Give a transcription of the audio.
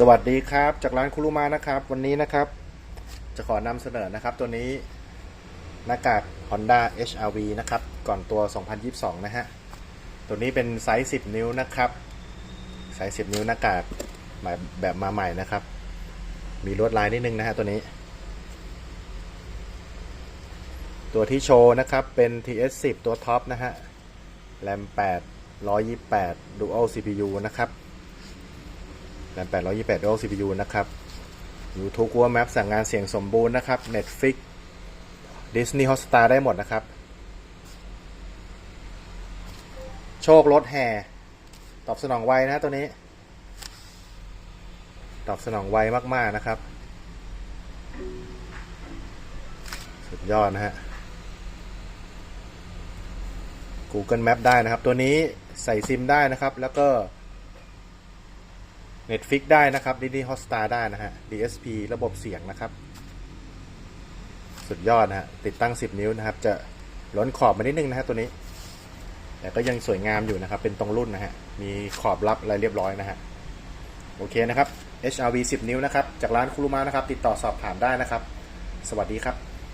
สวัสดีครับ จากร้านคุรุมานะครับ วันนี้นะครับ จะขอนำเสนอนะครับ ตัวนี้หน้ากาก Honda HRV นะครับ ก่อนตัว 2022 นะฮะ ตัวนี้เป็นไซส์ 10 นิ้วนะครับ ไซส์ 10 นิ้วหน้ากากหมายแบบมาใหม่นะครับ มีลวดลายนิดนึงนะฮะตัวนี้ ตัวที่โชว์นะครับเป็น TS10 ตัวท็อปนะฮะแรม8 128 Dual CPU นะครับ แรม828 Dual CPU นะครับ YouTube Google Maps สั่งงานเสียงสมบูรณ์นะครับ Netflix Disney Hotstar ได้หมดนะครับ โชครถแห่ตอบสนองไวนะฮะตัวนี้ ตอบสนองไวมากๆนะครับ สุดยอดนะฮะ Google Map ได้นะครับ ตัวนี้ใส่ซิมได้นะครับ แล้วก็ Netflix ได้นะครับ Disney Hotstar ได้นะฮะ DSP ระบบเสียงนะครับ สุดยอดนะฮะ ติดตั้ง 10 นิ้วนะครับ จะล้นขอบมานิดนึงนะฮะตัวนี้ แต่ก็ยังสวยงามอยู่นะครับ เป็นตรงรุ่นนะฮะ มีขอบรับอะไรเรียบร้อยนะฮะ โอเคนะครับ HRV 10 นิ้วนะครับ จากร้านคุรุมานะครับ ติดต่อสอบถามได้นะครับ สวัสดีครับ